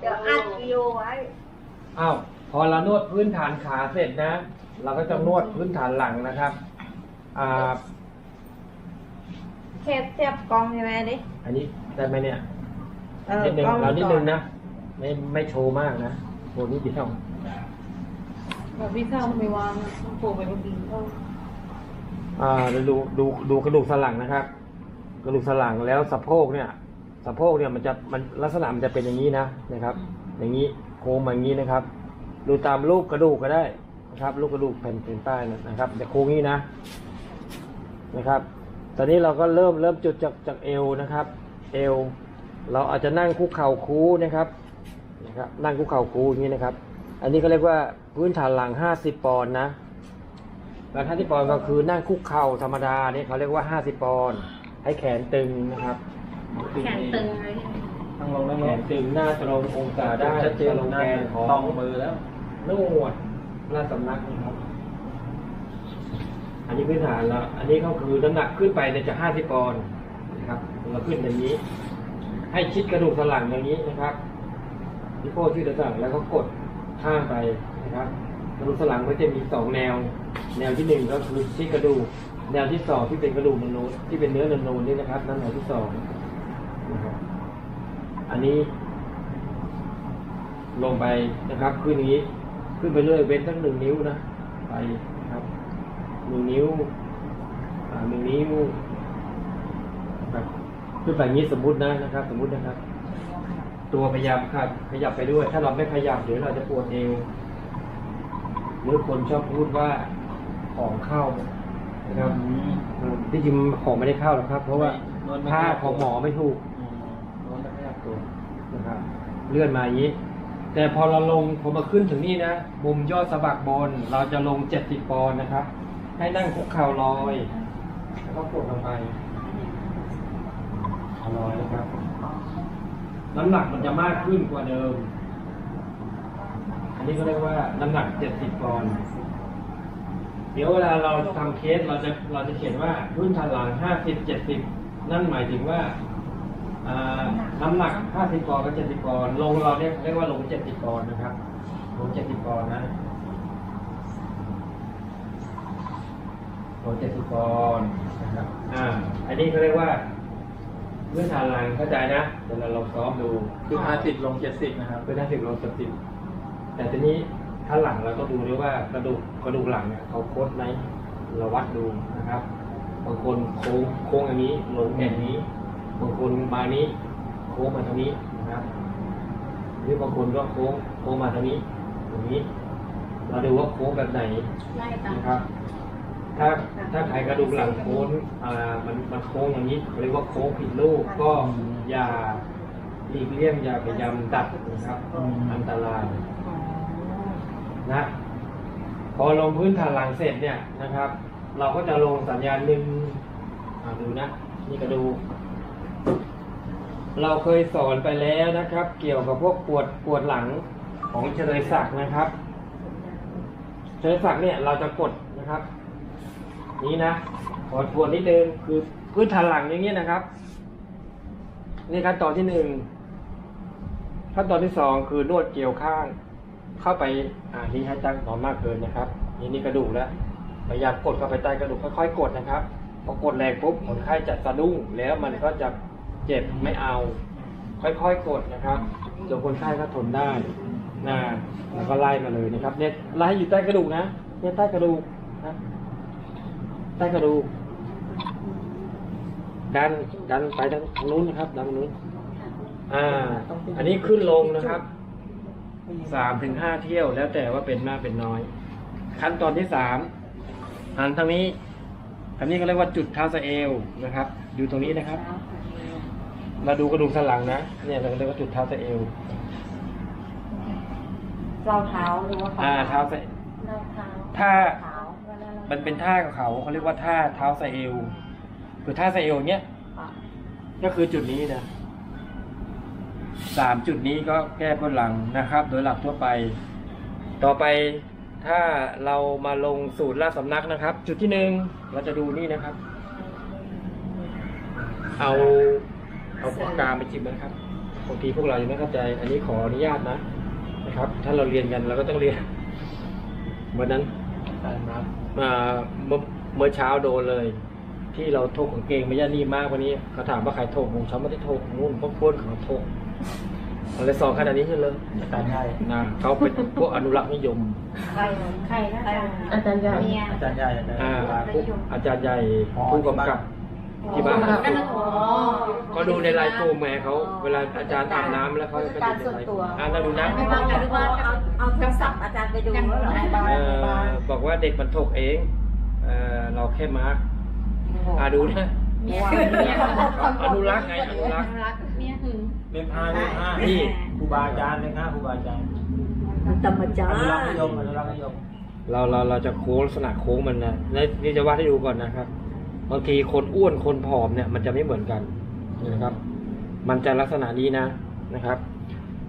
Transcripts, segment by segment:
เดี๋ยวอัดวิดีโอไว้อ้าวพอเรานวดพื้นฐานขาเสร็จนะ เราก็จะนวดพื้นฐานหลังนะครับอ่าเทียบเทียบกล้องใช่ไหมดิอันนี้ได้ไหมเนี่ยเออนิดนึงกล้องเรานิดนึงก่อนะไม่ไม่โชว์มากนะโชว์นิดเดียวแบบพี่ข้าวไม่วางอะโผล่ไปบนดินก็อ่าเราดูดูดูกระดูกสันหลังนะครับ กระดูกสันหลังแล้วสะโพกเนี่ย สะโพกเนี่ยมันจะมันลักษณะมันจะเป็นอย่างนี้นะนะครับ อย่างนี้โค้งมาอย่างนี้นะครับ ดูตามรูปกระดูกก็ได้นะครับรูปกระดูกแผ่นแผ่นใต้นะครับจะโค้งนี้นะนะครับ ตอนนี้เราก็เริ่มเริ่มจุดจากจากเอวนะครับ เอว เราอาจจะนั่งคุกเข่าคูนะครับนะครับ นั่งคุกเข่าคูอย่างนี้นะครับ อันนี้ก็เรียกว่าพื้นฐานหลัง 50 ปอนด์นะแล้วท่าที่ปอนด์ก็คือนั่งคุกเข่าธรรมดาเนี่ยเขาเรียกว่า 50 ปอนด์ให้แขนตึงนะครับ แขนตึงเลยนั่งลงนั่งแขงนตึงหน้าตรงองศาได้ชัดเจนตรงหน้าแกนของต้องมือแล้วนวดราสำนักนะครับ อันนี้พื้นฐานแล้วอันนี้ก็คือน้ำหนักขึ้นไปเนี่ยจะ50ปอนด์นะครับเราขึ้นอย่างนี้ ให้ชิดกระดูกสันหลังอย่างนี้นะครับที่โพชื่อกระดูกสันหลังแล้วก็กดข้างไปนะครับกระดูกสันหลังมันจะมีสองแนว แนวที่หนึ่งก็คือชิดกระดูก แนวที่สองที่เป็นกระดูกมนูนที่เป็นเนื้อนูนนี่นะครับ นั่นแนวที่สอง อันนี้ ลงไปนะครับ ขึ้นอย่างนี้ ขึ้นไปเรื่อยเว้นทั้งหนึ่งนิ้วนะ ไปนะครับหนึ่งนิ้วอ่าหนึ่งนิ้วนะครับขึ้นไปอย่างนี้สมมุตินะนะครับ สมมุตินะครับ ตัวพยายามครับขยับไปด้วย ถ้าเราไม่ขยับเดี๋ยวเราจะปวดเอวหรือคนชอบพูดว่าของเข้านะครับเออที่จริงของไม่ได้เข้าหรอกครับ เพราะว่าไม่นวดไม่ผ้าขยับของหมอไม่ถูกอื มนอนแล้วขยับตัวนะครับเลื่อนมาอย่างนี้ แต่พอเราลงพอมาขึ้นถึงนี่นะมุมยอดสะบักบน เราจะลง70ปอนด์นะครับ ให้นั่งคุกเข่าลอยแล้วก็กดลงไปอลอยนะครับน้ำหนักมันจะมากขึ้นกว่าเดิม อันนี้ก็เรียกว่าน้ำหนัก70ปอนด์เดี๋ยวเวลาเราทำเคสเราจะเราจะเขียนว่าพื้นฐานหลัง50 70นั่นหมายถึงว่า น้ำหนัก 50ปอนด์กับ70ปอนด์ลงเราเรียกเรียกว่าลง 70ปอนด์นะครับ ลง 70ปอนด์นะลง70ปอนด์นะครับ อ่า อันนี้เขาเรียกว่าพื้นฐานหลังเข้าใจนะ เดี๋ยวเราลองซ้อมดูคือห้าสิบลงเจ็ดสิบนะครับพื้นฐานสิบลง70แต่ทีนี้ถ้าหลังเราก็ดูด้วยว่ากระดูกกระดูกหลังเนี่ยเขาโคตรไหมเราวัดดูนะครับบางคนโค้งโค้งอย่างนี้ลงอย่างนี้ บางคนมานี้โค้งมาทางนี้นะครับหรือบางคนก็โค้งโค้งมาทางนี้อย่างนี้ เราดูว่าโค้งแบบไหนไล่ตามนะครับ ถ้าถ้าใครกระดูกหลังโค้งอ่ามันมันโค้งอย่างนี้เขาเรียกว่าโค้งผิดรูปก็อย่าหลีกเลี่ยงอย่าพยายามดัดนะครับอืมอันตรายนะพอลงพื้นฐานหลังเสร็จเนี่ยนะครับ เราก็จะลงสัญญาณหนึ่งอ่าดูนะ นี่ก็ดู เราเคยสอนไปแล้วนะครับ เกี่ยวกับพวกปวดปวดหลังของเฉลยศักดิ์นะครับเฉลยศักดิ์เนี่ยเราจะกดนะครับ นี้นะขอทวนนิดนึงคือพื้นฐานหลังอย่างนี้นะครับ นี่ขั้นตอนที่หนึ่งขั้นตอนที่สองคือนวดเกี่ยวข้าง เข้าไปอ่าที่ให้ตั้งหนอนมากเกินนะครับนี่นี่กระดูกแล้วพยายามกดเข้าไปใต้กระดูกค่อยๆกดนะครับพอกดแรงปุ๊บคนไข้จะสะดุ้งแล้วมันก็จะ เจ็บไม่เอา ค่อยๆกดนะครับจนคนไข้ก็ทนได้นะแล้วก็ไล่มาเลยนะครับเนี่ยไล่อยู่ใต้กระดูกนะเนี่ยใต้กระดูกนะใต้กระดูกดันดันไปทางนู้นนะครับดันทางนู้นอ่า อันนี้ขึ้นลงนะครับสามถึงห้าเที่ยวแล้วแต่ว่าเป็นมากเป็นน้อย ขั้นตอนที่สามหันทางนี้อันนี้ก็เรียกว่าจุดเท้าสะเอวนะครับ อยู่ตรงนี้นะครับ มาดูกระดูกสันหลังนะ เนี่ยเราเรียกว่าจุดเท้าสะเอวเราเท้าหรือว่าอ่าเท้าสะเราเท้าถ้าเท้าเวลารามันเป็นท่าของเขาเขาเรียกว่าท่าเท้าสะเอวคือท่าสะเอวเนี้ยอะก็คือจุดนี้นะสามจุดนี้ก็แก้ปวดหลังนะครับ โดยหลักทั่วไป ต่อไปถ้าเรามาลงสูตรลาดสำนักนะครับ จุดที่หนึ่งเราจะดูนี่นะครับ เอา เอาปากกาไปจิบนะครับบางทีพวกเรายังไม่เข้าใจ อันนี้ขออนุญาตนะนะครับ ถ้าเราเรียนกันเราก็ต้องเรียน วันนั้นใช่ครับมาเมื่อเมื่อเช้าโดนเลย ที่เราถกกางเกงไม่ย่านี่มากวันนี้เขาถามว่าใครถกผมฉันไม่ได้ถกนู่นพวกพวกเขาถกอะไรสองขนาดนี้ขึ้นเลยอาจารย์ใหญ่นะเขาเป็นพวกอนุรักษ์นิยมใครใครนะอาอาจารย์ใหญ่เมียอาจารย์ใหญ่อาจารย์อ่าใหญ่พวกอาจารย์ใหญ่อ๋อผู้กำกับ ที่บ้านนั่นน่ะอ๋อก็ดูในไลน์กลุ่มไงเขาเวลาอาจารย์อาบน้ำแล้วเขาก็ดูในไลน์กลุ่มอ่าเราดูนะไม่ต้องอนุบาลเอาเอาโทรศัพท์อาจารย์ไปดูแล้วเหรอเอ่อบอกว่าเด็กมันถกเองเอ่อเราแค่มาร์กอ่าดูนะเมียเมียอนุรักษ์ไงอนุรักษ์รักเมียหึงเล่มห้าเล่มห้านี่ครูบาอาจารย์เล่มห้าครูบาอาจารย์ธรรมจาอรนุรักษ์นิยมย์อนุรักษ์นิยมเราเราเราจะโค้งลักษณะโค้งมันนะนี่นี่จะวาดให้ดูก่อนนะครับ บางทีคนอ้วนคนผอมเนี่ยมันจะไม่เหมือนกันนะครับ มันจะลักษณะนี้นะนะครับ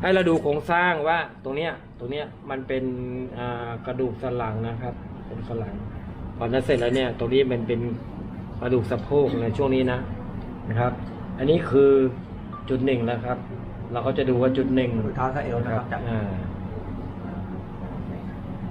ให้เราดูโครงสร้างว่าตรงเนี้ยตรงเนี้ยมันเป็นอ่ากระดูกสันหลังนะครับเป็นสันหลังพอนั้นเสร็จแล้วเนี่ยตรงนี้มันเป็นกระดูกสะโพกในช่วงนี้นะนะครับ อันนี้คือจุดหนึ่งนะครับ เราก็จะดูว่าจุดหนึ่งมือเท้าสะเอวนะครับจับอ่า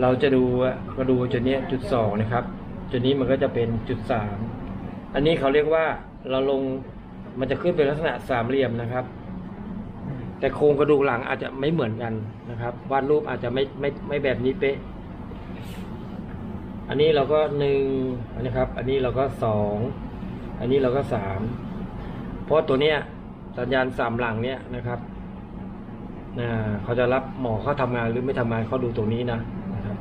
เราจะดูว่าก็ดูจุดเนี้ยจุดสองนะครับ จุดนี้มันก็จะเป็นจุดสาม อันนี้เขาเรียกว่าเราลงมันจะขึ้นเป็นลักษณะสามเหลี่ยมนะครับ แต่โครงกระดูกหลังอาจจะไม่เหมือนกันนะครับวาดรูปอาจจะไม่ไม่ไม่แบบนี้เป๊ะ อันนี้เราก็หนึ่งนะครับ อันนี้เราก็สองอันนี้เราก็สามเพราะตัวเนี้ยสัญญาณสามหลังเนี้ยนะครับนะเขาจะรับหมอเขาทำงานหรือไม่ทำงานเขาดูตรงนี้นะนะครับ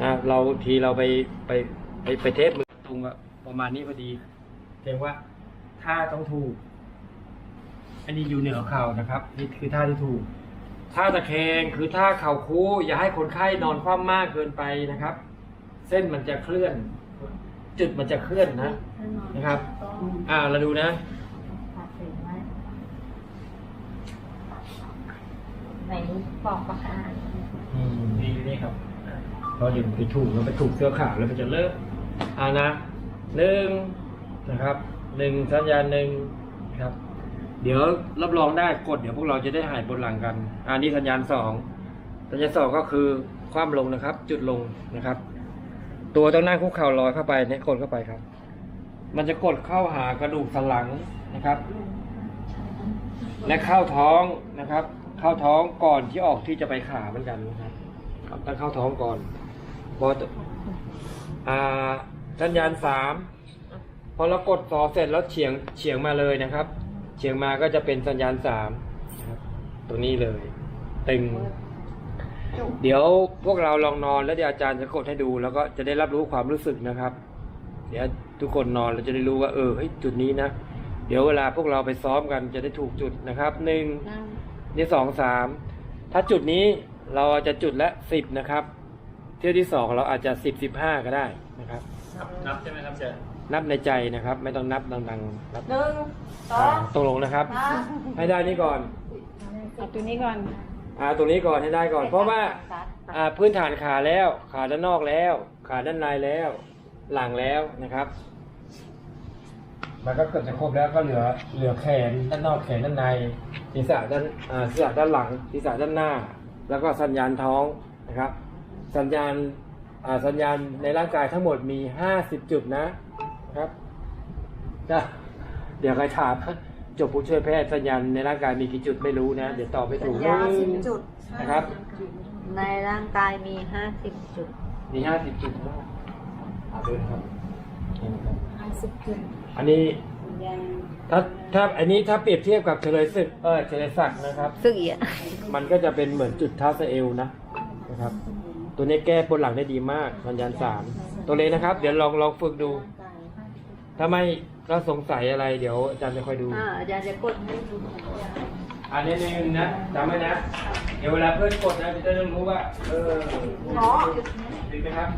นะเราทีเราไปไปไปไปเทสมือ ตรงอะประมาณนี้พอดีเพียงว่าท่าต้องถูก อันนี้อยู่เหนือเข่านะครับ นี่คือท่าที่ถูก ท่าตะแคงคือท่าเข่าคู้อย่าให้คนไข้นอนคว่ำมากเกินไปนะครับ เส้นมันจะเคลื่อน จุดมันจะเคลื่อนนะนะครับ อ่าเราดูนะไหนบอกประคานอืมนี่นี่ครับพอหยุดไปถูกแล้วไปถูกเสื้อขาวแล้วมันจะเลิก อ่านะหนึ่งนะครับหนึ่งสัญญาณหนึ่งครับ เดี๋ยวรับรองได้กดเดี๋ยวพวกเราจะได้หายบนหลังกัน อันนี้สัญญาณสองสัญญาณสองก็คือคว่ำลงนะครับ จุดลงนะครับ ตัวต้องนั่งคุกเข่าลอยเข้าไปเนี่ยกดเข้าไปครับ มันจะกดเข้าหากระดูกสันหลังนะครับ และเข้าท้องนะครับ เข้าท้องก่อนที่ออกที่จะไปขาเหมือนกันนะครับครับต้องเข้าท้องก่อนพอ อ่าสัญญาณสามพอเรากดต่อเสร็จแล้วเฉียงเฉียงมาเลยนะครับ เฉียงมาก็จะเป็นสัญญาณสามนะครับตรงนี้เลย ตึง เดี๋ยวพวกเราลองนอนแล้วเดี๋ยวอาจารย์จะกดให้ดู แล้วก็จะได้รับรู้ความรู้สึกนะครับ เดี๋ยวทุกคนนอนเราจะได้รู้ว่า เออเฮ้ยจุดนี้นะเดี๋ยวเวลาพวกเราไปซ้อมกันจะได้ถูกจุดนะครับหนึ่งนั่งนี่สองสามถ้าจุดนี้เราจะจุดละสิบนะครับ เที่ยวที่สองเราอาจจะสิบสิบห้าก็ได้นะครับ นับใช่ไหมครับเจนับในใจนะครับ ไม่ต้องนับดังๆนับหนึ่งสออ่างตกลงนะครับ สามให้ได้นี่ก่อน เอาตัวนี้ก่อนอ่าตรงนี้ก่อนให้ได้ก่อน เพราะว่าอ่าพื้นฐานขาแล้ว ขาด้านนอกแล้ว ขาด้านในแล้ว หลังแล้วนะครับ มันก็เกือบจะครบแล้วก็เหลือเหลือแขนด้านนอกแขนด้านในศีรษะด้านอ่าศีรษะด้านหลังศีรษะด้านหน้า แล้วก็สัญญาณท้องนะครับ สัญญาณอ่าสัญญาณในร่างกายทั้งหมดมีห้าสิบจุดนะครับจะเดี๋ยวใครถามจบผู้ช่วยแพทย์สัญญาณในร่างกายมีกี่จุดไม่รู้นะ เดี๋ยวตอบไม่ถูกยาสิบจุดนะครับ ในร่างกายมีห้าสิบจุด มีห้าสิบจุดนะเอาด้วยนะครับนี่นะครับห้าสิบจุด อันนี้ยังถ้าถ้าอันนี้ถ้าเปรียบเทียบกับเฉลยศึกเออเฉลยศักดิ์นะครับ ซึ่งอีกมันก็จะเป็นเหมือนจุดเท้าสะเอวนะนะครับ ตัวนี้แก้ปวดหลังได้ดีมากสัญญาณสามตัวเลยนะครับ เดี๋ยวลองลองฝึกดู ถ้าไม่ก็สงสัยอะไรเดี๋ยวอาจารย์จะคอยดู อ่าอาจารย์จะกดให้ดูอันนี้นึงนะจำไว้นะ เดี๋ยวเวลาเพื่อนกดนะจะได้รู้ว่า เออหมอดีไหมครับ